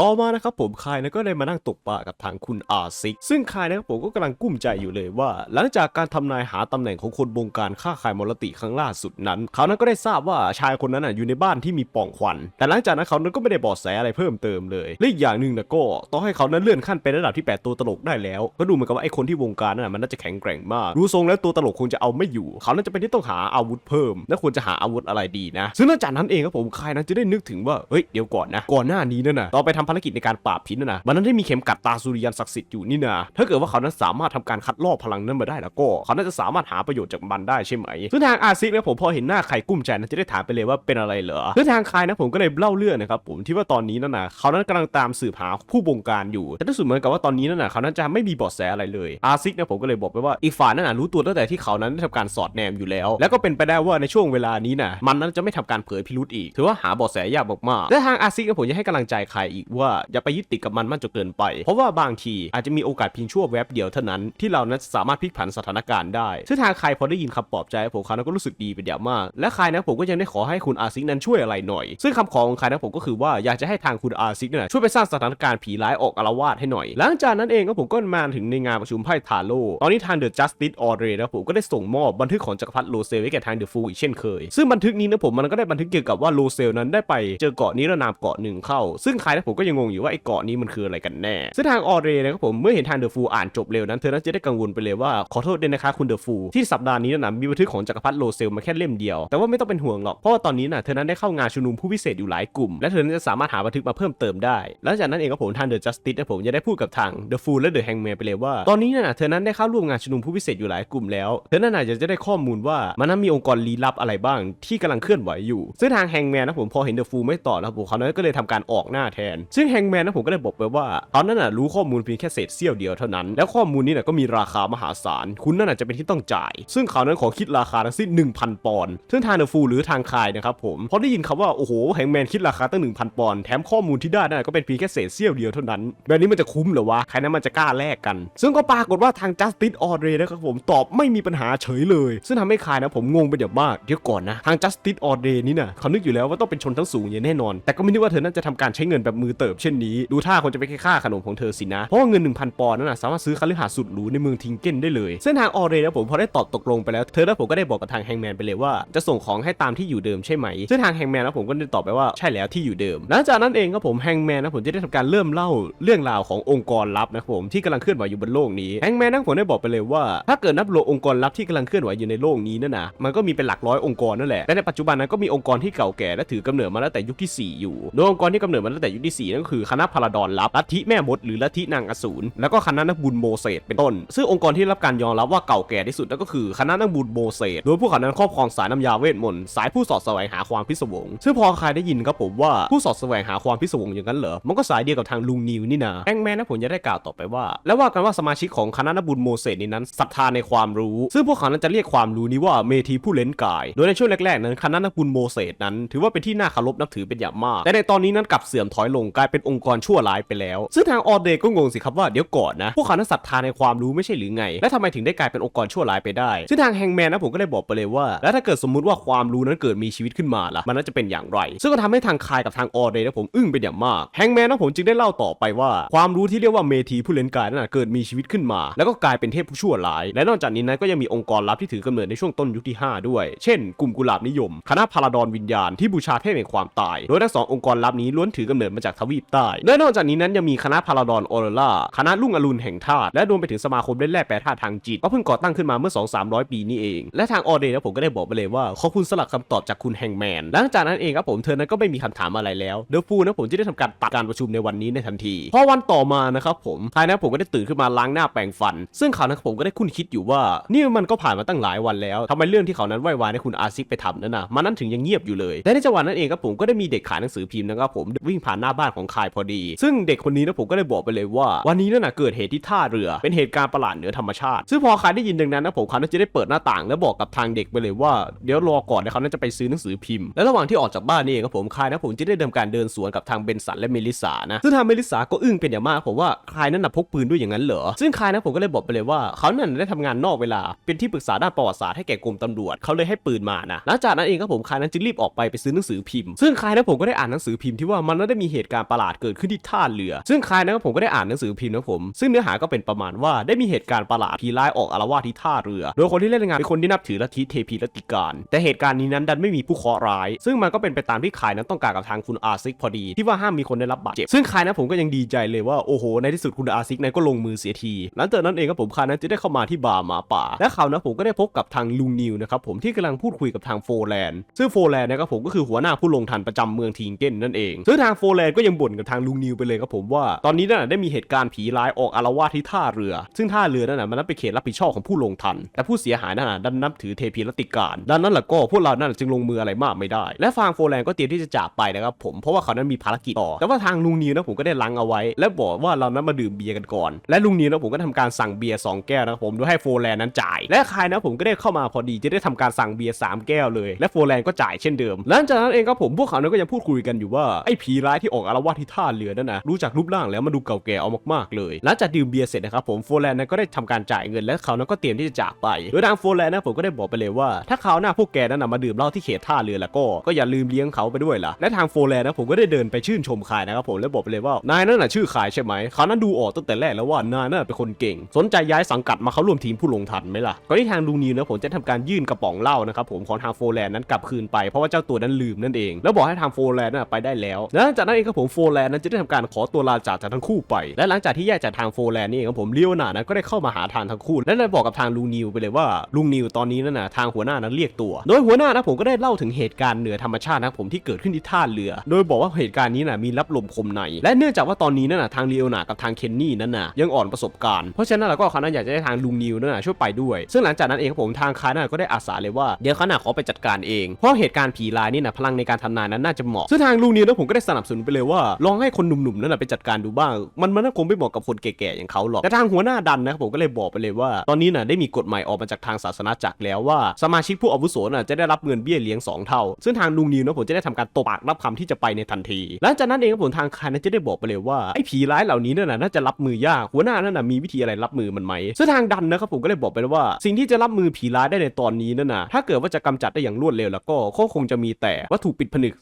ต่อมานะครับผมคายนะก็เลยมานั่งตกปลากับทางคุณอาซิก ซึ่งคายนะครับผมก็กำลังกุ้มใจอยู่เลยว่า หลังจากการทำนายหาตำแหน่งของคนบงการฆ่าคายมรติครั้งล่าสุดนั้น เขานั้นก็ได้ทราบว่าชายคนนั้นน่ะอยู่ในบ้านที่มีป่องควัน แต่หลังจากนั้นเขานั้นก็ไม่ได้บอกแสอะไรเพิ่มเติมเลยและอีกอย่างหนึ่งนะก็ต้องให้เขานั้นเลื่อนขั้นเป็นระดับที่แปดตัวตลกได้แล้ว ก็ดูเหมือนกับว่าไอ้คนที่วงการนั่นนะมันน่าจะแข็งแกร่งมากดูทรงแล้วตัวตลกคงจะเอาไม่อยู่ เขาน่าจะเป็นที่ต้องหาอาวุธเพิ่มและควรจะหาอาวุธอะไรดีนะ ซึ่งนอกจากนั้นเองครับผมคายนั้นจะได้นึกถึงว่าเฮ้ยเดี๋ยวก่อนนะก่อนหน้านี้นั่นนะตอนไปทำภารกิจในการปราบพิษนั่นนะมันนั้นได้มีเข็มกัดตาสุริยันศักดิ์สิทธิ์อยู่นี่นะถ้าเกิดว่าเขานั้นสามารถทำการคัดลอกพลังนั้นมาได้แล้วก็ เขาน่าจะสามารถหาประโยชน์จากมันได้ใช่ไหมซึ่งทางอาซิกเนี่ยผมพอเห็นหน้าใครกุ้มใจนะจะได้ถามไปเลยว่าเป็นอะไรเหรอซึ่งทางคายนะผมก็เลยเล่าเรื่องนะครับผมที่ว่าตอนนี้นั่นนะเขานั้นกำลังตามสืบหาผู้บงการอยู่ แต่ที่สุดเหมือนกับว่าตอนนี้นั่นนะเขานั้นจะไม่มีเบาะแสอะไรเลยอาซิกนี่ยผมก็เลยบอกไปว่าอีกฝ่ายนั่นนะรู้ตัวตั้งแต่ที่เขานั้นได้ทำการสอดแนมอยู่แล้ว แล้วก็เป็นไปได้ว่าในช่วงเวลานี้นะมันนั้นจะไม่ทำการเผยพิรุธอีก ถือว่าหาเบาะแสยากมากๆและทางอาซิกนี่ยผมจะให้กำลังใจใครอีกว่าอย่าไปยึดติดกับมันมากจนเกินไป เพราะว่าบางทีอาจจะมีโอกาสเพียงชั่วแวบเดียวเท่านั้นที่เรานั้นสามารถพลิกผันสถานการณ์ได้ ซึ่งทางใครพอได้ยินคำปลอบใจผมเขานั้นก็รู้สึกดีเป็นอย่างมาก และใครนะผมก็ยังได้ขอให้คุณอาซิกนั้นช่วยอะไรหน่อย ซึ่งคำขอของใครนะผมก็คือว่าอยากจะให้ทางคุณอาซิกเนี่ยช่วยไปสร้างสถานการณ์ผีร้ายออกอารวาสให้หน่อย หลังจากนั้นเองก็ผมก็มาถึงในงานประชุมไพ่ทาโร่ตอนนี้ทางเดอะจัสติสออเดรนะผมก็ได้ส่งมอบบันทึกของจักรพรรดิโลเซลให้แก่ทางเดอะฟูอีกเช่นเคย ซึ่งบันทึกนี้นะผมมันก็ได้บันทึกเกี่ยวกับว่าโลเซลนั้นได้ไปเจอเกาะนิรนามเกาะหนึ่งเข้า ซึ่งใครนะผมก็ยังงงอยู่ว่าไอ้เกาะนี้มันคืออะไรกันแน่ซึ่งทางออเรนะครับผมเมื่อเห็นทางเดอะฟูอ่านจบเร็วนั้นเธอนั้นจะได้กังวลไปเลยว่าขอโทษด้วยนะคะคุณเดอะฟูที่สัปดาห์นี้นะมีบันทึกของจักรพรรดิโลเซลมาแค่เล่มเดียวแต่ว่าไม่ต้องเป็นห่วงหรอกเพราะว่าตอนนี้นะเธอนั้นได้เข้างานชุมนุมผู้พิเศษอยู่หลายกลุ่ม และเธอนั้นจะสามารถหาบันทึกมาเพิ่มเติมได้หลังจากนั้นเองก็ผมทางเดอะจัสติสนะผมจะได้พูดกับทางเดอะฟูและเดอะแฮงแมนไปเลยว่า ตอนนี้นะเธอนั้นได้เข้าร่วมงานชุมนุมผู้พิเศษอยู่หลายกลุ่มแล้วเธอนั้นอาจจะได้ข้อมูลว่ามันนั้นมีองค์กรลี้ลับอะไรบ้างที่กำลังเคลื่อนไหวอยู่ซึ่งทางแฮงแมนนะผมพอเห็นเดอะฟูไม่ต่อแล้วผมเขานั้นก็เลยทำการออกหน้าแทนซึ่งแฮงแมนนะผมก็เลยบอกไปว่า ตอนนั้นน่ะรู้ข้อมูลเพียงแค่เศษเสี้ยวเดียวเท่านั้น แล้วข้อมูลนี้น่ะก็มีราคามหาศาล คุณนั่นอาจจะเป็นที่ต้องจ่าย ซึ่งเขานั้นขอคิดราคาทั้งสิ้น 1,000 ปอนด์ซึ่งทางเดอะฟูหรือทางคายนะครับผมพอได้ยินคำว่าโอ้โหแฮงแมนคิดราคาตั้ง1,000 ปอนด์แถมข้อมูลที่ได้นั่นนะก็เป็นเพียงแค่เศษเสี้ยวเดียวเท่านั้น แบบนี้มันจะคุ้มหรอวะใครนั้นมันจะกล้าแลกกัน ซึ่งก็ปรากฏว่าทาง Justice o r d r e นะครับผมตอบไม่มีปัญหาเฉยเลย ซึ่งทำให้คายนะผมงงไปเดี๋ยวมากเดี๋ยวก่อนนะทาง Justice o r d r e นี่นะเขานึกอยู่แล้วว่าต้องเป็นชนชั้นสูงอย่างแน่นอน แต่ก็ไม่นึกว่าเธอนั้นจะทำการใช้เงินแบบมือเติบเช่นนี้ดูท่าคงจะไปแค่ค่าขนมของเธอสินะ เพราะว่าเงิน 1,000 ปอนด์นั่นนะสามารถซื้อคฤหาสน์สุดหรูในเมืองทิงเก้นได้เลย เส้นทางออเรนะผมพอได้ตอบตกลงไปแล้วเธอและผมก็ได้บอกกับทางแฮงแมนไปเลยว่าจะส่งของให้ตามที่อยู่เดิมใช่ไหมซึ่งทางแฮงแมนนะผมก็ได้ตอบไปว่าใช่แล้วที่อยู่เดิมหลังจากนั้นเองก็ผมแฮงแมนนะผมจะได้ทำการเริ่มเล่าเรื่องราวขององค์กรลับนะผมที่กำลังเคลื่อนไหวอยู่บนโลกนี้แฮงแมนนะผมได้บอกไปเลยว่า ถ้าเกิดนับรวมองค์กรลับที่กำลังเคลื่อนไหวอยู่ในโลกนี้นั่นนะมันก็มีเป็นหลักร้อยองค์กรนั่นแหละและในปัจจุบันนั้นก็มีองค์กรที่เก่าแก่และถือกำเนิดมาตั้งแต่ยุคที่ 4 อยู่โดยองค์กรที่กำเนิดมาตั้งแต่ยุคที่4นั่นก็คือคณะพาราดอนลับลัทธิแม่มดหรือลัทธินางอสูรแล้วก็คณะนักบุญโมเสสเป็นต้น ซึ่งองค์กรที่รับการยอมรับว่าเก่าแก่ที่สุดนั่นก็คือคณะนักบุญโมเสสโดยพวกเขานั้นครอบครองสายน้ำยาเวทมนต์สายผู้สอดแสวงหาความพิศวง ซึ่งพอใครได้ยินครับผมว่าผู้สอดแสวงหาความพิศวงอย่างนั้นเหรอมันก็สายเดียวกับทางลุงนิวนี่นะแองแมนนะผมจะได้กล่าวต่อไปว่า แล้วว่ากันว่าสมาชิกของคณะนักบุญโมเสสนี้นั้นศรัทธาในความรู้ ซึ่งพวกเขานั้นจะเรียกความรู้นี้ว่าเมธีผู้เล่นกาย โดยในช่วงแรกๆนั้นคณะนักบุญโมเสสนั้น ถือว่าเป็นที่น่าเคารพนับถือเป็นอย่างมาก แต่ในตอนนี้นั้นกลับเสื่อมถอยลงกลายเป็นองค์กรชั่วร้ายไปแล้ว ซึ่งทางออเดย์ก็งงสิครับว่าเดี๋ยวก่อนนะ พวกเขานั้นศรัทธาในความรู้ไม่ใช่หรือไง และทำไมถึงได้กลายเป็นองค์กรชั่วร้ายไปได้ ซึ่งทางแฮงแมนนะผมก็ได้บอกไปเลยว่า แล้วถ้าเกิดสมมุติว่าความรู้นั้นเกิดมีชีวิตขึ้นมาล่ะ มันน่าจะเป็นอย่างไร ซึ่งก็ทำให้ทางคายกับทางออเดย์นะผมอึ้งเป็นอย่างมาก แฮงแมนนะผมจึงได้เล่าต่อไปว่า ความรู้ที่เรียกว่าเมธีผู้เล่นกายนั้นนะเกิดมีชีวิตขึ้นมา แล้วก็กลายเป็นเทพผู้ชั่วร้าย และนอกจากนี้นั้นก็ยังมีองค์กรลับที่ถือกำเนิดในช่วงต้นยุคที่ 5 ด้วย เช่น กลุ่มกุหลาบนิยม คณะพาราดอนวิญญาณที่บูชาเทพแห่งความตาย โดยทั้งสององค์กรลับนี้ล้วนถือกำเนิดมาจากทวีปใต้และนอกจากนี้นั้นยังมีคณะพาราดอนออเรล่าคณะลุ่งอรุณแห่งธาตุและรวมไปถึงสมาคมเล่นแร่แปรธาตุทางจิตก็เพิ่งก่อตั้งขึ้นมาเมื่อ 2 3 0 0 ปีนี้เอง และทางออเดย์นะผมก็ได้บอกไปเลยว่าขอบคุณสลักคำตอบจากคุณแฮงแมนหลังจากนั้นเองครับผมเธอนั้นก็ไม่มีคำถามอะไรแล้วเดอะฟูนะผมจะได้ทำการตัดการประชุมในวันนี้ในทันทีพอวันต่อมานะครับผมภายในผมก็ได้ตื่นขึ้นมาล้างหน้าแปรงฟัน ซึ่งเขานั้นผมก็ได้คุ้นคิดอยู่ว่า นี่มันก็ผ่านมาตั้งหลายวันแล้วทำไมเรื่องที่เขานั้นไหว้วานให้คุณอาซิกไปทำนั้นนะมันนั้นถึงยังเงียบอยู่เลยและในจังหวะนั้นเองครับผมก็ได้มีเด็กขายหนังสือพิมพ์นะครับผมวิ่งผ่านหน้าบ้านของคายพอดี ซึ่งเด็กคนนี้นะผมก็ได้บอกไปเลยว่า วันนี้นั่นนะเกิดเหตุที่ท่าเรือ เป็นเหตุการณ์ประหลาดเหนือธรรมชาติ ซึ่งพอคายได้ยินดังนั้นนะผมเขาน่าจะได้เปิดหน้าต่าง แล้วบอกกับทางเด็กไปเลยว่าเดี๋ยวรอก่อนนะเขาน่าจะไปซื้อหนังสือพิมพ์ และระหว่างที่ออกจากบ้านนี่เองครับผมคายนะผมจะได้เดินการเดินสวนกับทางเบนสันและเมลิสานะซึ่งทางเมลิสาก็อึ้งเป็นอย่างมากผมว่าคายนั้นนะพกปืนด้วยอย่างนั้นเหรอซึ่งคายนะผมก็เลยบอกไปเลยว่าเขานั่นได้ทำงานนอกเวลา เป็นที่ปรึกษาด้านประวัติศาสตร์ให้แก่กรมตำรวจเขาเลยให้ปืนมานะหลังจากนั้นเองครับผมคายนั้นจึงรีบออกไปไปซื้อหนังสือพิมพ์ซึ่งคายนะผมก็ได้อ่านหนังสือพิมพ์ที่ว่ามันได้มีเหตุการณประหลาดเกิดขึ้นที่ท่าเรือ ซึ่งคายนะครับผมก็ได้อ่านหนังสือพิมพ์นะผม ซึ่งเนื้อหาก็เป็นประมาณว่าได้มีเหตุการณ์ประหลาดผีร้ายออกอารวาสที่ท่าเรือ โดยคนที่เล่นงานเป็นคนที่นับถือลัทธิเทพีลัทธิการ แต่เหตุการณ์นี้นั้นดันไม่มีผู้เคราะห์ร้าย ซึ่งมันก็เป็นไปตามที่คายนั้นต้องการกับทางคุณอาซิกพอดี ที่ว่าห้ามมีคนได้รับบาดเจ็บ ซึ่งคายนะผมก็ยังดีใจเลยว่าโอ้โหในที่สุดคุณอาซิกนั้นก็ลงมือเสียทีหลังจากนั้นเองครับผมคายนั้นจะได้เข้ามาที่บาร์หมาป่า และเขาวนะผมก็ได้พบกับทางลุงนิวนะครับผมที่กำลังพูดคุยกับทางโฟแลนด์ซึ่งโฟแลนด์นะครับผมก็คือหัวหน้าผู้ลงทันประจำเมืองทิงเก้นนั่นเองซึ่งทางโฟแลนด์ก็ยังบ่นกับทางลุงนิวไปเลยครับผมว่า ตอนนี้นั่นนะได้มีเหตุการณ์ผีร้ายออกอารวาสที่ท่าเรือ ซึ่งท่าเรือนั่นนะมันนั้นเป็นเขตรับผิดชอบของผู้ลงทัน แต่ผู้เสียหายนั่นนะดันนับถือเทพีรัติการดังนั้นแหละก็พวกเรานั่นจึงลงมืออะไรมากไม่ได้ และฟางโฟร์แลนก็เตรียมที่จะจากไปนะครับผมเพราะว่าเขานั้นมีภารกิจต่อ แต่ว่าทางลุงนิวนะผมก็ได้ลังเอาไว้ และบอกว่าเรานั้นมาดื่มเบียร์กันก่อน และลุงนิวนะผมก็ทำการสั่งเบียร์สองแก้วนะครับผมโดยให้โฟร์แลนนั้นจ่าย และใครนะผมก็ได้เข้ามาพอดีจะได้ทำการสั่งเบียร์สามแก้วเลย และโฟแลนก็จ่ายเช่นเดิมหลังจากนั้นเองครับผมพวกเขานั้นก็ยังพูดคุยกันอยู่ว่าไอ้ผีร้ายที่ออกอารวาที่ท่าเรือนั่นนะรู้จักรูปร่างแล้วมันดูเก่าแก่เอามากๆเลยหลังจากดื่มเบียร์เสร็จนะครับผมโฟร์แลนด์ก็ได้ทำการจ่ายเงินและเขานั้นก็เตรียมที่จะจากไปโดยทางโฟร์แลนด์นะผมก็ได้บอกไปเลยว่า ถ้าเขาหน้าพวกแกนั้นนะมาดื่มเหล้าที่เขตท่าเรือแล้วก็ก็อย่าลืมเลี้ยงเขาไปด้วยล่ะและทางโฟร์แลนด์นะผมก็ได้เดินไปชื่นชมคายนะครับผมแล้วบอกไปเลยว่านายนั่นน่ะชื่อคายใช่ไหมเขานั้นดูออกตั้งแต่แรกแล้วว่านายนั่นเป็นคนเก่ง สนใจย้ายสังกัดมาเข้าร่วมทีมผู้ลงทันไหมล่ะก่อนที่ทางลุงนิวนะผมจะทำการยื่นกระป๋องเหล้านะครับผมของทางโฟร์แลนด์นั้นกลับคืนไปเพราะว่าเจ้าตัวนั้นลืมนั่นเอง แล้วบอกให้ทางโฟร์แลนด์น่ะไปได้แล้วหลังจากนั้นเองครับผมโฟร์แลนด์นั้นจะได้ทำการขอตัวลาจากจากทั้งคู่ไป และหลังจากที่แยกจากทางโฟแลนด์นี่เองครับผมเลียวนานะก็ได้เข้ามาหาทางทั้งคู่ และได้บอกกับทางลุงนิวไปเลยว่าลุงนิวตอนนี้นั่นน่ะทางหัวหน้านั้นเรียกตัว โดยหัวหน้านะผมก็ได้เล่าถึงเหตุการณ์เหนือธรรมชาตินะผมที่เกิดขึ้นที่ท่าเรือ โดยบอกว่าเหตุการณ์นี้น่ะมีรับลมคมใน และเนื่องจากว่าตอนนี้นั่นน่ะทางเลียวนากับทางเคนนี่นั่นน่ะยังอ่อนประสบการณ์เพราะฉะนั้นเราก็เขานั้นอยากจะให้ทางลุงนิวนั่นน่ะช่วยไปด้วย ซึ่งหลังจากนั้นเองผมทางคายนั่นก็ได้อาสาเลยว่าเดี๋ยวเขาน่ะขอไปจัดการเองเพราะเหตุการณ์ผีลายนี่นะพลังในการทำนายนั้นน่าจะเหมาะซึ่งทางลุงนิวนะผมก็ได้สนับสนุนไปเลยว่าลองให้คนหนุ่มๆนั่นน่ะไปจัดการดูบ้าง มันมันน่าคงไม่เหมาะกับคนแก่ๆอย่างเขาหรอกแต่ทางหัวหน้าดันนะครับผมก็เลยบอกไปเลยว่า ตอนนี้น่ะได้มีกฎหม่ออกมาจากทางศาสนาจักรแล้วว่าสมาชิกผู้อาวุโสน่ะจะได้รับเงินเบี้ยเลี้ยงสองเท่า ซึ่งทางลุงนิวนะผมจะได้ทำการตบปากรับคำที่จะไปในทันทีหลังจากนั้นเองผมทางคายนั้นจะได้บอกไปเลยว่าไอ้ผีร้ายเหล่านี้นั่นน่ะน่าจะรับมือยากหัวหน้านั่นน่ะมีวิธีอะไรรับมือมันไหมซึ่งทางดันนะครับผมก็เลยบอกไปเลยว่า สิ่งที่จะรับมือผีร้ายได้ในตอนนี้นั่นน่ะถ้าเกิดว่าจะกำจัดได้อย่างรวดเร็วแล้วก็ก็คงจะมีแต่วัตถุปิดผนึก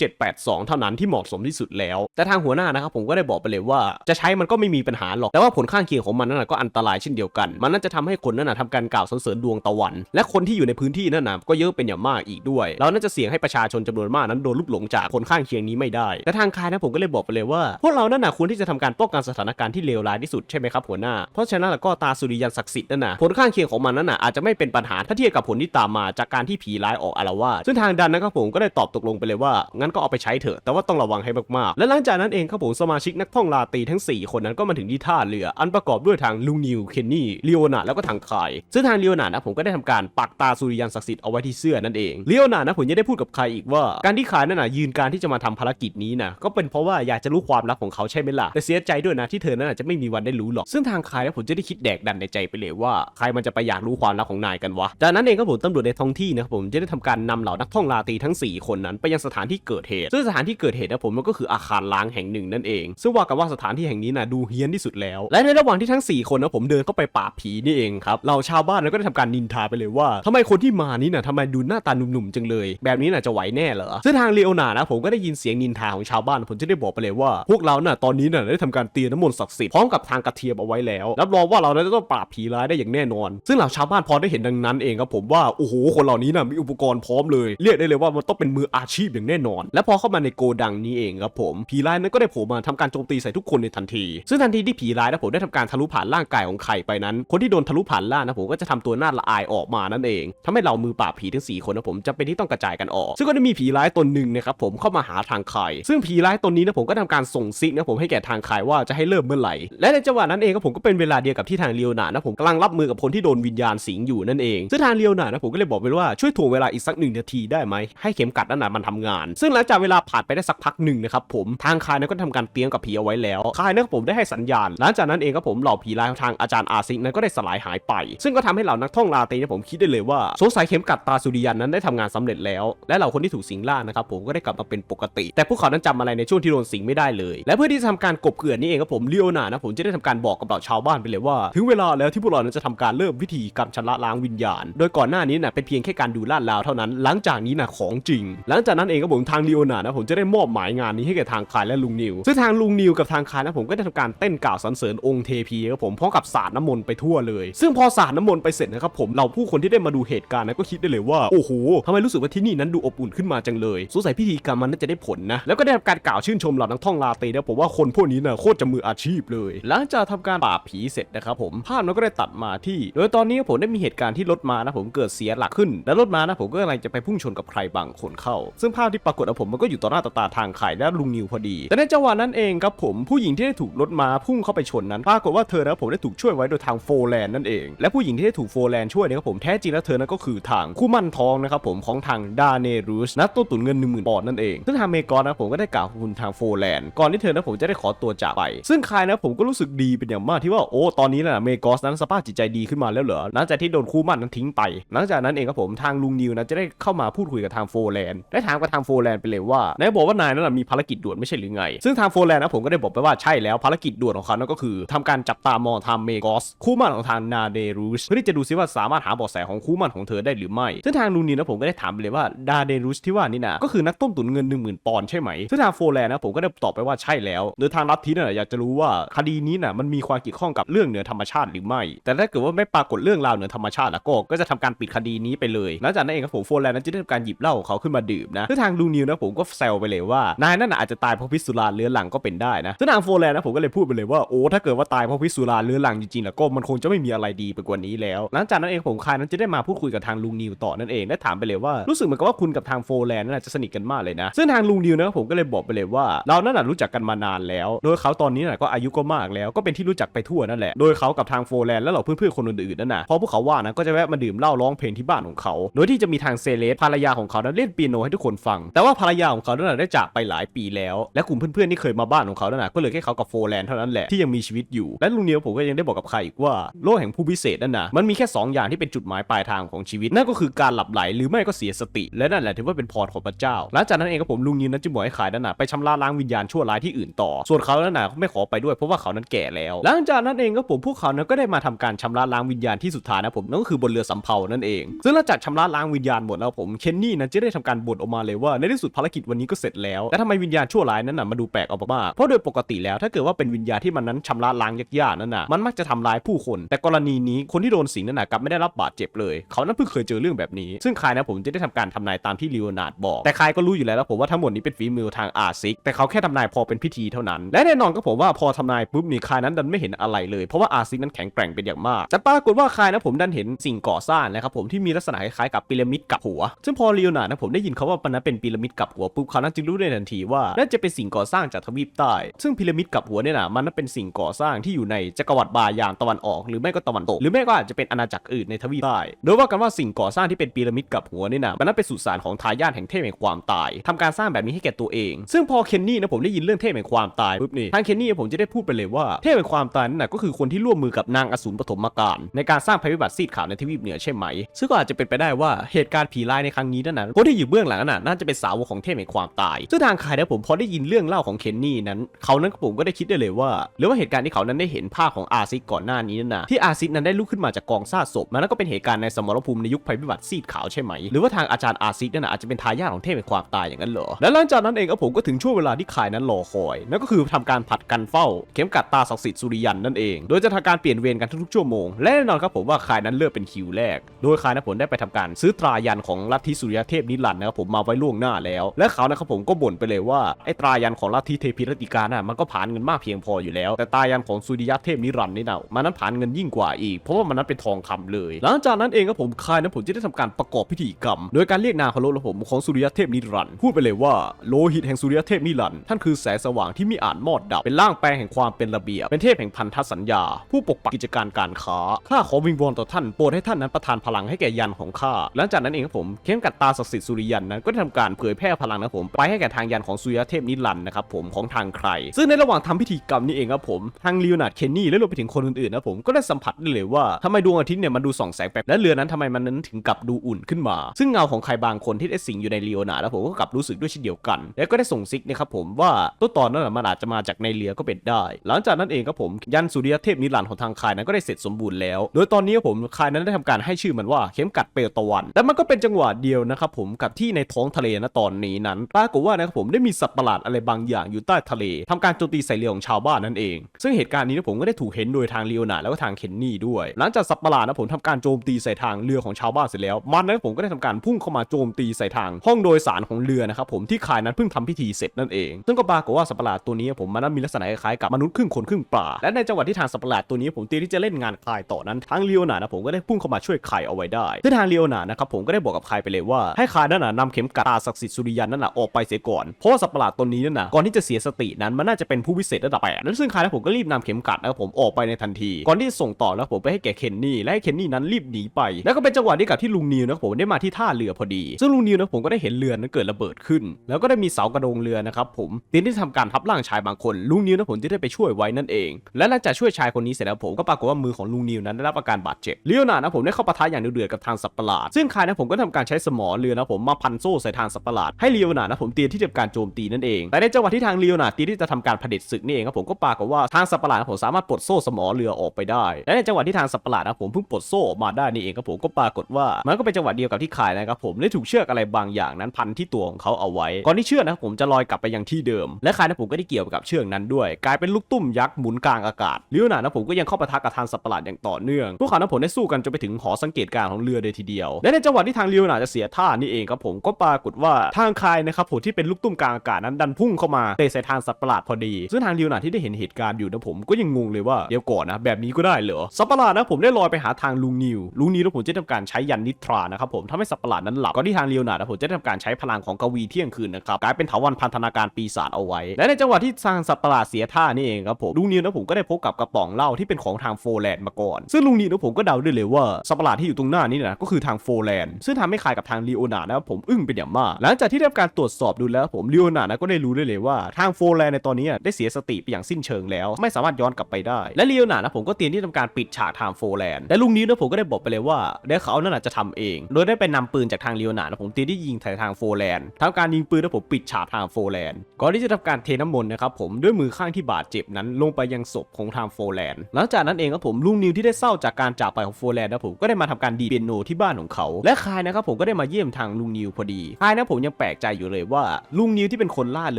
30782 เท่านั้นที่เหมาะสมที่สุดแล้ว แต่ทางหัวหน้านะครับผมก็ได้บอกไปเลยว่าจะใช้มันก็ไม่มีปัญหาหรอก แต่ว่าผลข้างเคียงของมันนั่นนะก็อันตรายเช่นเดียวกัน มันน่าจะทำให้คนนั่นนะทำการกล่าวสรรเสริญดวงตะวัน และคนที่อยู่ในพื้นที่นั่นนะก็เยอะเป็นอย่างมากอีกด้วย เราน่าจะเสี่ยงให้ประชาชนจำนวนมากนั้นโดนลูกหลงจากผลข้างเคียงนี้ไม่ได้ แต่ทางคายนะผมก็เลยบอกไปเลยว่า พวกเรานั่นนะควรที่จะทำการป้องกันสถานการณ์ที่เลวร้ายที่สุดใช่ไหมครับหัวหน้า เพราะฉะนั้นแล้วก็ตาสุริยันศักดิ์สิทธิ์นั่นนะผลข้างเคียงของมันนั่นนะอาจจะไม่เป็นปัญหาถ้าเทียบกับผลที่ตามมาจากการที่ผีร้ายออกอารวาสซึ่งทางดันนะครับผมก็ได้ตอบตกลงไปเลยว่างั้นก็เอาไปใช้เถอะแต่ว่าต้องระวังให้มากๆและหลังจากนั้นเองครับผมสมาชิกนักท่องลาตีทั้ง 4 คนนั้นก็มาถึงที่ท่าเรือ อันประกอบด้วยทางลุงนิวเคนนี่ลีโอนาแล้วก็ทางคายซึ่งทางลีโอนานะผมก็ได้ทำการปักตาสุริยันศักดิ์สิทธิ์เอาไว้ที่เสื้อนั่นเองลีโอนานะผมยังได้พูดกับคายอีกว่า การที่คายนั่นน่ะยืนการที่จะมาทำภารกิจนี้นะก็เป็นเพราะว่าอยากจะรู้ความลับของเขาใช่ไหมล่ะแต่เสียใจด้วยนะที่เธอนั้นนะจะไม่มีวันได้รู้หรอก ซึ่งทางคายนะผมจะได้คิดแดกดันในใจไปเลยว่าใครมันจะไปอยากรู้ความลับของนายกันวะจากนั้นเองครับผมตำรวจในท้องที่นะครับผมจะได้ทำการนำเหล่านักท่องลาตีทั้ง 4 คนนั้น ไปยังสถานที่เกิดเหตุ ซึ่งสถานที่เกิดเหตุนะผมมันก็คืออาคารล้างแห่งหนึ่งนั่นเอง ซึ่งว่ากันว่าสถานที่แห่งนี้นะดูเฮี้ยนที่สุดแล้ว และในระหว่างที่ทั้ง 4 คนนะผมเดินเข้าไปป่าบผีนี่เองครับเราชาวบ้านนั้นก็ได้ทำการนินทาไปเลยว่าทำไมคนที่มานี่นะทำไมดูหน้าตาหนุ่มๆจังเลย แบบนี้น่ะจะไหวแน่เหรอซึ่งทางเลโอนานะผมก็ได้ยินเสียงนินทาของชาวบ้านผมจะได้บอกไปเลยว่า พวกเราน่ะตอนนี้น่ะได้ทำการเตรียมน้ำมนต์ศักดิ์สิทธิ์พร้อมกับทางกระเทียมเอาไว้แล้วรับรองว่าเราจะต้องปราบผีร้ายได้อย่างแน่นอน ซึ่งเหล่าชาวบ้านพอได้เห็นดังนั้นเองครับผมว่าโอ้โหคนเหล่านี้น่ะมีอุปกรณ์พร้อมเลย เรียกได้เลยว่ามันต้องเป็นมืออาชีพอย่างแน่นอน และพอเข้ามาในโกดังนี้เองครับผม ผีร้ายนั้นก็ได้โผล่มาทำการโจมตีใส่ทุกคนในทันที ซึ่งทันทีที่ผีร้ายนะผมได้ทำการทะลุผ่านร่างกายของไข่ไปนั้น คนที่โดนทะลุผ่านล่างนะผมก็จะทำตัวหน้าละอายออกมานั่นเองทำให้เรามือปราบผีทั้งสี่คนนะผมจำเป็นที่ต้องกระจายกันออก ซึ่งก็ได้มีผีร้ายตนหนึ่งนะครับผมเข้ามาหาทางไข่ซึ่งผีร้ายตนนี้นะผมก็ทำการส่งซิกนะผมให้แก่ทางไข่ว่าจะให้เริ่มเมื่อไหร่ และในจังหวะนั้นเองก็ผมก็เป็นเวลาเดียวกับที่ทางเลียวหนานะผมกำลังรับมือกับคนที่โดนวิญญาณสิงอยู่นั่นเองซึ่งทางเลียวนานะผมก็เลยบอกไปว่าช่วยถ่วงเวลาอีกสักหนึ่งนาทีได้ไหมให้เข็มกัดนั่นน่ะมันทำงาน ซึ่งหลังจากเวลาผ่านไปได้สักพักหนึ่งนะครับผม ทางคายนั้นก็ทำการเตรียมกับผีเอาไว้แล้วคายนะครับผมได้ให้สัญญาณ หลังจากนั้นเองครับผมเหล่าผีร้ายทางอาจารย์อาซิกนั้นก็ได้สลายหายไป ซึ่งก็ทำให้เหล่านักท่องลาเตเนี่ยผมคิดได้เลยว่าสงสัยเข็มกัดตาสุริยันนั้นได้ทำงานสำเร็จแล้ว และเหล่าคนที่ถูกสิงล่านะครับผมก็ได้กลับมาเป็นปกติ แต่พวกเขานั้นจำอะไรในช่วงที่โดนสิงไม่ได้เลย และเพื่อที่จะทำการกบเกลื่อนนี่เองครับผมลีโอนานะผมจะได้ทำการบอกกับเหล่าชาวบ้านไปเลยว่าถึงเวลาแล้วที่พวกเรานั้นจะทำการเริ่มวิธีการชำระล้างวิญญาณ โดยก่อนหน้านี้น่ะเป็นเพียงแค่การดูลาดราวเท่านั้น หลังจากนี้น่ะของจริง หลังจากนั้นเองครับผมทางลีโอนานะผมจะได้มอบหมายงานนี้ให้แก่ทางคายและลุงนิว ซึ่งทางลุงนิวกับทางคายนะผมก็ได้ทำการเต้นกล่าวสรรเสริญองค์เทพีครับผมพร้อมกับสาดน้ำมนต์ไปทั่วเลย ซึ่งพอสาดน้ำมนต์ไปเสร็จนะครับผมเราผู้คนที่ได้มาดูเหตุการณ์นั้นก็คิดได้เลยว่าโอ้โหทำไมรู้สึกว่าที่นี่นั้นดูอบอุ่นขึ้นมาจังเลยสงสัยพิธีกรรมมันน่าจะได้ผลนะแล้วก็ได้ทำการกล่าวชื่นชมเหล่านักท่องลาเตนะผมว่าคนพวกนี้น่ะโคตรจะมืออาชีพเลย หลังจากทำการปราบผีเสร็จนะครับผมภาพมันก็ได้ตัดมาที่ โดยตอนนี้ผมได้มีเหตุการณ์ที่รถมานะผมเกิดเสียหลักขึ้น และรถมานะผมก็กำลังจะไปพุ่งชนกับใครบางคนเข้า ซึ่งภาพที่ปรากฏกับผมมันก็อยู่ต่อหน้าต่อตาทางไข่และลุงนิวพอดี แต่ในจังหวะนั้นเองครับผมผู้หญิงที่ได้ถูกรถม้าพุ่งเข้าไปชนนั้นปรากฏว่าเธอนะผมได้ถูกช่วยไว้โดยทางโฟแลนนั่นเอง และผู้หญิงที่ได้ถูกโฟแลนช่วยเนี่ยครับผมแท้จริงแล้วเธอนั้นก็คือทางคู่มั่นทองนะครับผมของทางดาเนรูสนักต้นตุนเงินหนึ่งหมื่นปอนด์นั่นเองซึ่งทางเมกอนนะผมก็ได้กล่าวขอบคุณทางโฟแลนก่อนที่เธอนะผมจะได้ขอตัวจากไป ซึ่งคายนะผมก็รู้สึกดีเป็นอย่างมากที่ว่าโอ้ตอนนี้นะเมกอสนั้นสภาพจิตใจดีขึ้นมาแล้วเหรอหลังจากที่โดนคู่มั่นนั้นทิ้งไป หลังจากนั้นเองครับผมทางลุงนิวนะจะได้เข้ามาพูดคุยกับทางโฟแลนได้ถามกับทางโฟแลนไปเลยว่านายบอกว่านายนั้นนะมีภารกิจด่วนไม่ใช่หรือไง ซึ่งทางโฟแลนด์นะผมก็ได้บอกไปว่าใช่แล้วภารกิจด่วนของเขานั่นก็คือทำการจับตามองทางเมกอสคู่มั่นของทางนาเดรูสเพื่อที่จะดูซิว่าสามารถหาเบาะแสของคู่มั่นของเธอได้หรือไม่ ซึ่งทางลุงนิวนะผมก็ได้ถามไปเลยว่าดาเดรูสที่ว่านี่นะก็คือนักต้มตุ๋นเงิน 1 0,000 ปอนด์ใช่ไหม ซึ่งทางโฟแลนด์นะผมก็ได้ตอบไปว่าใช่แล้ว โดยทางลัทธิน่ะอยากจะรู้ว่าคดีนี้น่ะมันมีความเกี่ยวข้องกับเรื่องเหนือธรรมชาติหรือไม่ แต่ถ้าเกิดว่าไม่ปรากฏเรื่องราวเหนือธรรมชาติแล้วก็ก็จะทำการปิดคดีนี้ไปเลยหลังจากนั้นเองครับผมโฟแลนด์นั้นจะได้ทำการหยิบเหล้าของเขาขึ้นมาดื่มนะซึ่งทางลุงนิวนะผมก็แซวไปเลยว่านายนั่นน่ะอาจจะตายเพราะพิษสุราเรื้อรังก็เป็นได้นะซึ่งทางโฟแลนนะผมก็เลยพูดไปเลยว่าโอ้ถ้าเกิดว่าตายเพราะพิษสุราเรื้อรังจริงๆแล้วก็มันคงจะไม่มีอะไรดีไปกว่านี้แล้ว หลังจากนั้นเองผมคายนั้นจะได้มาพูดคุยกับทางลุงนิวต่อนั่นเองและถามไปเลยว่ารู้สึกเหมือนกับว่าคุณกับทางโฟแลนด์น่าจะสนิทกันมากเลยนะซึ่งทางลุงนิวนะผมก็เลยบอกไปเลยว่า เรานั่นน่ะรู้จักกันมานานแล้ว โดยเขาตอนนี้น่ะก็อายุก็มากแล้ว ก็เป็นที่รู้จักไปทั่วนั่นแหละโดยเขากับทางโฟแลนและเหล่าเพื่อนๆคนอื่นๆนั่นน่ะพอพวกเขาว่านะก็จะแวะมาดื่มเหล้าร้องเพลงที่บ้านของเขา โดยที่จะมีทางเซเลสภรรยาของเขานั้นเล่นเปียโนให้ทุกคนฟัง แต่ว่าภรรยาของเขานั้นได้จากไปหลายปีแล้ว และกลุ่มเพื่อนๆที่เคยมาบ้านของเขานั่นนะก็เหลือแค่เขากับโฟแลนเท่านั้นแหละที่ยังมีชีวิตอยู่ และลุงเนิวผมก็ยังได้บอกกับใครอีกว่าโลกแห่งผู้พิเศษนั่นนะมันมีแค่สองอย่างที่เป็นจุดหมายปลายทางของชีวิต นั่นก็คือการหลับไหลหรือไม่ก็เสียสติ และนั่นแหละถือว่าเป็นพรของพระเจ้าหลังจากนั้นเองก็ผมลุงนิวนั้นจึงบอกให้ขายนั่นนะไปชำระล้างวิญญาณชั่วร้ายที่อื่นต่อ ส่วนเขานั่นนะไม่ขอไปด้วยเพราะว่าเขานั้นแก่แล้ว หลังจากนั้นเองก็ผมพวกเขานั้นก็ได้มาทำการชำระล้างวิญญาณที่สุดท้ายนะผมนั่นก็คือบนเรือสำเภานั่นเอง ซึ่งหลังจากชำระล้างวิญญาณหมดแล้วผมเคนนี่นั้นจะได้ทำการบ่นออกมาเลยว่าในที่สุดภารกิจวันนี้ก็เสร็จแล้วแต่ทำไมวิญญาณชั่วร้ายนั้นน่ะมาดูแปลกออกมากเพราะโดยปกติแล้วถ้าเกิดว่าเป็นวิญญาณที่มันนั้นชำระล้างยากๆนั่นน่ะมันมักจะทำร้ายผู้คน แต่กรณีนี้คนที่โดนสิงนั่นน่ะกลับไม่ได้รับบาดเจ็บเลย เขานั้นเพิ่งเคยเจอเรื่องแบบนี้ ซึ่งคายนะผมจะได้ทำการทำนายตามที่ลีโอนาร์ดบอก แต่คายก็รู้อยู่แล้วแล้วผมว่าทั้งหมดนี้เป็นฝีมือทางอาซิก แต่เขาแค่ทำนายพอเป็นพิธีเท่านั้น และแน่นอนก็ผมว่าพอทำนายปุ๊บนี่คายนั้นดันไม่เห็นอะไรเลย เพราะว่าอาซิกนั้นแข็งแกร่งเป็นอย่างมาก แต่ปรากฏว่าคายนะผมดันเห็นสิ่งก่อสร้างนะครับผมที่มีลักษณะคล้ายๆกับพีระมิดกับหัว ซึ่งพอลีโอนาร์ดนะผมได้ยินเขาว่ามันนั้นเป็นพีระมิดกับหัวปุ๊บเขานั้นจึงรู้ได้ทันทีว่าน่าจะเป็นสิ่งก่อสร้างจากทวีปใต้ ซึ่งพีระมิดกับหัวเนี่ยนะมันเป็นสิ่งก่อสร้างที่อยู่ในจักรวรรดิบายานตะวันออก หรือไม่ก็ตะวันตก หรือไม่ก็อาจจะเป็นอาณาจักรอื่นในทวีปใต้โดยว่ากันว่าสิ่งก่อสร้างที่เป็นพีระมิดกับหัวเนี่ยนะมันนั้นเป็นสุสานของทายาทแห่งเทพแห่งความตายทำการสร้างแบบนี้ให้แก่ตัวเอง ซึ่งพอเคนนี่นะผมได้ยินเรื่องเทพแห่งความตายปุ๊บนี่ทางเคนนี่ผมจะได้พูดไปเลยว่าเทพแห่งความตายนั่นนะก็คือคนที่ร่วมมือกับนางอสูรปฐมกาลในการสร้างภัยพิบัติซีดขาวในทวีปเหนือใช่ไหม ซึ่งก็อาจจะเป็นไปได้ว่าเหตุการณ์ผีร้ายในครั้งนี้นั่นนะคนที่อยู่เบื้องหลังนั่นนะน่าจะเป็นสาวกของเทพแห่งความตายซึ่งทางใครนะผมมพอได้ยินเรื่องเล่าของเคนนี่นั้น เขานั้นผมก็ได้คิดได้เลยว่า หรือว่าเหตุการณ์ที่เขานั้นได้เห็นภาพของอาซิกก่อนหน้านี้นั่นนะที่อาซิกนั้นได้ลุกขึ้นมาจากกองซากศพมันก็เป็นเหตุการณ์ในสมรภูมิในยุคภัยพิบัติซีดขาวใช่ไหมหรือว่าทางอาจารย์อาซิกนั่นนะอาจจะเป็นทายาทของเทพแห่งความตายอย่างนั้นเหรอและหลังจากนั้นเองก็ผมก็ถึงช่วงเวลาที่ขายนั้นรอคอยนั่นก็คือทำการผัดกันเฝ้า เข็มกัดตาศักดิ์สิทธิ์สุริยันนั่นเอง โดยจะทำการเปลี่ยนเวรกันทุกๆชั่วโมงและแน่นอนครับผมว่าขายนั้นเลือกเป็นคิวแรก โดยขายนะผมได้ไปทำการซื้อตรายันของลัทธิสุริยเทพนิรันดร์นะครับผมมาไว้ล่วงหน้าแล้ว และเขานะครับผมก็บ่นไปเลยว่าไอ้ตรายันของลัทธิเทพีรติกาน่ะมันก็ผ่านเงินมากเพียงพออยู่แล้ว แต่ตายันของสุริยะเทพนิรันดร์นี่นะมันนั้นผ่านเงินยิ่งกว่าอีก เพราะว่ามันนั้นเป็นทองคำเลย หลังจากนั้นเองครับผมคายนะผมจะได้ทำการประกอบพิธีกรรม โดยการเรียกนามเคารพและผมของสุริยะเทพนิรันดร์พูดไปเลยว่าโลหิตแห่งสุริยะเทพนิรันดร์ท่านคือแสงสว่างที่มิอาจมอดดับเป็นร่างแปลงแห่งความเป็นระเบียบเป็นเทพแห่งพันธสัญญา ผู้ปกปักกิจการการค้าข้าขอวิงวอนต่อท่านโปรดให้ท่านนั้นประทานพลังให้แก่ยันของข้าหลังจากนั้นเองครับผมเข้มกัดตาศักดิ์สิทธิ์สุริยันนั้นก็ได้ทำการเผยแพร่พลังนะผมไปให้แก่ทางยันของสุริยเทพนิรันดร์นะครับผมของทางใคร ซึ่งในระหว่างทำพิธีกรรมนี้เองครับผมทางลีโอนาร์ดเคนนี่และรวมไปถึงคนอื่นๆนะผมก็ได้สัมผัสได้เลยว่าทำไมดวงอาทิตย์เนี่ยมันดูส่องแสงแปลกและเรือนั้นทำไมมันนั้นถึงกับดูอุ่นขึ้นมา ซึ่งเงาของใครบางคนที่ได้สิงอยู่ในลีโอนาร์ดแล้วผมก็กลับรู้สึกด้วยเช่นเดียวกัน และก็ได้ส่งซิกนะครับผมว่าต้นตอนนั้นนะมันอาจจะมาจากในเรือก็เป็นได้ หลังจากนั้นเองครับผมยันสุริยเทพนิรันดร์ของทางคายนั้นก็ได้เสร็จสมบูรณ์แล้ว โดยตอนนี้ผมคายนั้นได้ทำการให้ชื่อมันว่าเข็มกัดเปลวตะวันและมันก็เป็นจังหวะเดียวนะครับผมกับที่ในท้องทะเลนะตอนนี้นั้นปรากฏว่านะครับผมได้มีสสัตว์ประหลาดอะไรบางอย่างอยู่ใต้ทะเลทำการโจมตีใส่เรือของชาวบ้านนั่นเอง ซึ่งเหตุการณ์นี้นะผมก็ได้ถูกเห็นโดยทางเลโอนาแล้วก็ทางเคนนี่ด้วย หลังจากสัตว์ประหลาดนะผมทำการโจมตีใส่ทางเรือของชาวบ้านเสร็จแล้ว มันนะผมก็ได้ทำการพุ่งเข้ามาโจมตีใส่ทางห้องโดยสารของเรือนะครับผมที่คายนั้นเพิ่งทำพิธีเสร็จนั่นเอง ซึ่งก็ปรากฏว่าสัตว์ประหลาดตัวนี้ผมมันนั้นมีลักษณะคล้ายกับมนุษย์ครึ่งคนครึ่งปลาและในจังหวะที่ทางสัตว์ประหลาดตัวนี้ผมเตรียมที่จะเล่นงานคายต่อนั้นทางเลโอนานะผมก็ได้พุ่งเข้ามาช่วยคายเอาไว้ได้ซึ่งทางเลโอนานะครับผมก็ได้บอกกับคายไปเลยว่าให้คายนั่นน่ะนำเข็มกลัดตาศักดิ์สิทธิ์สุริยันนั่นนะออกไปเสียก่อนเพราะว่าสัตว์ประหลาดตัวนี้นั่นนะก่อนที่จะเสียสตินั้นมันน่าจะเป็นผู้วิเศษระดับแปดนั้นซึ่งคายและผมก็รีบนำเข็มกัดนะครับผมออกไปในทันที ก่อนที่จะส่งต่อแล้วผมไปให้แก่เคนนี่และให้เคนนี่นั้นรีบหนีไป แล้วก็เป็นจังหวะที่กับที่ลุงนิวนะผมได้มาที่ท่าเรือพอดี ซึ่งลุงนิวนะผมก็ได้เห็นเรือนั้นเกิดระเบิดขึ้น แล้วก็ได้มีเสากระโดงเรือนะครับผมเตรียมที่จะทำการทับร่างชายบางคนลุงนิวนะผมจะได้ไปช่วยไว้นั่นเอง และหลังจากช่วยชายคนนี้เสร็จแล้วผมก็ปรากฏว่ามือของลุงนิวนั้นได้รับอาการบาดเจ็บเลียวนานะผมได้เข้าปะทะอย่างเดือดกับทางสัตว์ประหลาดซึ่งคายนะผมก็ทำการใช้สมอเรือนะผมมาพันโซ่ใส่ทางสัตว์ประหลาดให้เลียวนานะผมเตียมที่จะทำการโจมตีนั่นเอง แต่ในจังหวะที่ทางเลียวนาร์ดเตรียมที่จะทำการเผด็จศึกนี่เองครับผมก็ปรากฏว่าทางสัประหลาดนะผมสามารถปลดโซ่สมอเรือออกไปได้ และในจังหวะที่ทางสัประหลาดนะผมเพิ่งปลดโซ่ออกมาได้นี่เองครับผมก็ปรากฏว่ามันก็เป็นจังหวะเดียวกับที่คายนะครับผมได้ถูกเชือกอะไรบางอย่างนั้นพันที่ตัวของเขาเอาไว้ ก่อนที่เชือกนะครับผมจะลอยกลับไปยังที่เดิม และคายนะผมก็ได้เกี่ยวกับเชือกนั้นด้วย กลายเป็นลูกตุ้มยักษ์หมุนกลางอากาศเลียวนาร์ดนะผมก็ยังเข้าปะทะกับทางสัประหลาดอย่างต่อเนื่องพวกเขานะผมได้สู้กันจนไปถึงหอสังเกตการของเรือเลยทีเดียว และในจังหวะที่ทางเลียวนาร์ดจะเสียท่านี่เองครับผมก็ปรากฏว่าทางคายนะครับผมที่เป็นลูกตุ้มกลางากาศนั้นดันพุ่งเข้ามาเตะใส่ทางสัตว์ประหลาดพอดี ซึ่งทางลียวนาที่ได้เห็นเหตุการณ์อยู่นะผมก็ยังงงเลยว่าเดี๋ยวก่อนนะแบบนี้ก็ได้เหรอสัตว์ประหลาดนะผมได้ลอยไปหาทางลุงนิวลุงนิวแล้วผมจะทำการใช้ยันนิทรานะครับผมทำให้สัตว์ประหลาดนั้นหลับก่อนที่ทางลียวนานะผมจะทำการใช้พลังของกวีเที่ยงคืนนะครับกลายเป็นถาวันพันธนาการปีศาจเอาไว้ และในจังหวะที่ทางสัตว์ประหลาดเสียท่านี่เองครับผมลุงนิวนะผมก็ได้พบกับกระป๋องเหล้าที่เป็นของทางโฟแลนด์มาก่อนซึ่งลุงนิวนะผมก็เดาได้เลยว่าสัตว์ประหลาดที่อยู่ตรงหน้านี่นะก็คือทางโฟแลนด์ซึ่งทำให้คล้ายกับทางลีโอนานะครับผมอึ้งเป็นอย่างมาก หลังจากที่ได้รับการตรวจสอบดูแล้วผมลีโอนานะก็ได้รู้ได้เลยว่าทางโฟแลนในตอนนี้ได้เสียสติไปอย่างสิ้นเชิงแล้ว ไม่สามารถย้อนกลับไปได้ และลีโอนาดนะผมก็เตรียมที่ทำการปิดฉากทางโฟแลนและลุงนิวนะผมก็ได้บอกไปเลยว่าเดี๋ยวเขานั่นจะทำเอง โดยได้ไปนำปืนจากทางลีโอนาดนะผมเตรียมที่ยิงใส่ทางโฟแลนทำการยิงปืนแล้วผมปิดฉากทางโฟแลนก่อนที่จะทำการเทน้ำมนต์นะครับผมด้วยมือข้างที่บาดเจ็บนั้นลงไปยังศพของทางโฟแลนหลังจากนั้นเองครับผมลุงนิวที่ได้เศร้าจากการจากไปของโฟแลนนะผมก็ได้มาทำการดีเปียโนที่บ้านของเขา และคายนะครับผมก็ได้มาเยี่ยมทางลุงนิวพอดีคายนะผมยังแปลกใจอยู่เลยว่าลุงนิวที่เป็นคนล่าเ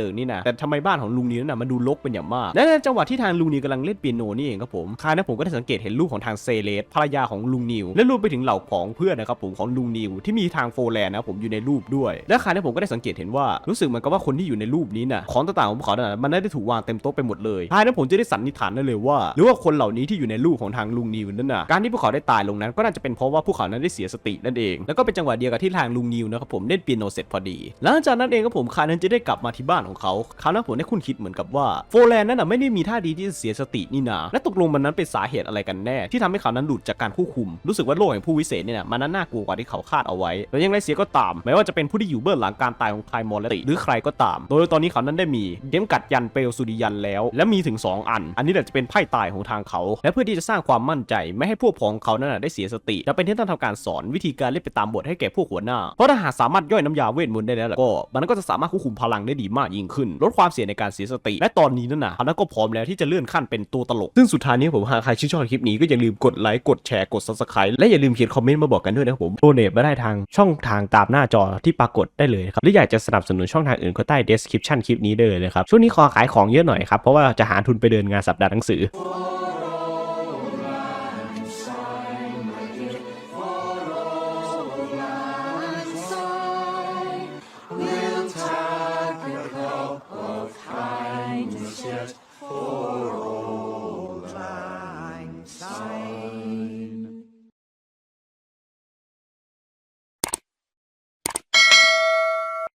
ริงนี่นะแต่ทำไมบ้านของลุงนิวนั้นนะมันดูรกเป็นอย่างมากและในจังหวะที่ทางลุงนิวกำลังเล่นเปียโนนี่เองครับผมคานะผมก็ได้สังเกตเห็นรูปของทางเซเลสภรรยาของลุงนิว และรวมไปถึงเหล่าของเพื่อนนะครับผมของลุงนิวที่มีทางโฟแลนนะผมอยู่ในรูปด้วย และคานะผมก็ได้สังเกตเห็นว่ารู้สึกเหมือนกับว่าคนที่อยู่ในรูปนี้นะของต่างๆของเขาน่ะมันได้ถูกวางเต็มโต๊ะไปหมดเลยคายนะผมจะได้สันนิษฐานได้เลยว่า หรือว่าคนเหล่านี้ที่อยู่ในรูปของทางลุงนิวนั่นนะการที่พวกเขาได้ตายลงนั้น ก็น่าจะเป็นเพราะว่าพวกเขานั้นได้เสียสตินั่นเอง แล้วก็เป็นจังหวะเดียวกับที่ทางลุงนิวนะครับผมเล่นเปียโนเสร็จพอดี หลังจากนั้นเองก็ผมคานั้นจะได้กลับมาที่บ้านของเขาคราวนั้นผมได้คุ้นคิดเหมือนกับว่าโฟแลนนั้นน่ะไม่ได้มีท่าดีที่จะเสียสตินี่นาและตกลงมันนั้นเป็นสาเหตุอะไรกันแน่ ที่ทำให้เขานั้นหลุดจากการควบคุม รู้สึกว่าโลกแห่งผู้วิเศษเนี่ยมันนั้นน่ากลัวกว่าที่เขาคาดเอาไว้แต่อยังไรเสียก็ตามไม่ว่าจะเป็นผู้ที่อยู่เบื้องหลังการตายของไคลมอลติหรือใครก็ตาม โดยตอนนี้เขานั้นได้มีเกมกัดยันเปลสุริยันแล้ว และมีถึง 2 อัน อันนี้แหละจะเป็นไพ่ตายของทางเขา และเพื่อที่จะสร้างความมั่นใจไม่ให้พวกพ้องเขานั้นนะได้เสียสติจะเป็นที่ต้องทำการสอนวิธีการเล่นไปตามบทให้แก่พวกหัวหน้าเพราะถ้าหากสามารถย่อยน้ำยาเวทมนต์ได้แล้วก็มันก็จะสามารถควบคุมพลังได้ดีมากยิ่งขึ้น ลดความเสี่ยงในการเสียสติ และตอนนี้นั่นนะเขานั้นก็พร้อมแล้วที่จะเลื่อนขั้นเป็นตัวตลก ซึ่งสุดท้ายนี้ผมหากใครชื่นชอบคลิปนี้ก็อย่าลืมกดไลค์กดแชร์กด subscribe และอย่าลืมเขียนคอมเมนต์มาบอกกันด้วยนะครับผมโดเนทมาได้ทางช่องทางตามหน้าจอที่ปรากฏได้เลยครับหรืออยากจะสนับสนุนช่องทางอื่นก็ใต้ description คลิปนี้ได้เลยนะครับช่วงนี้ขอขายของเยอะหน่อยครับเพราะว่าจะหาทุนไปเดินงานสัปดาห์หนังสือ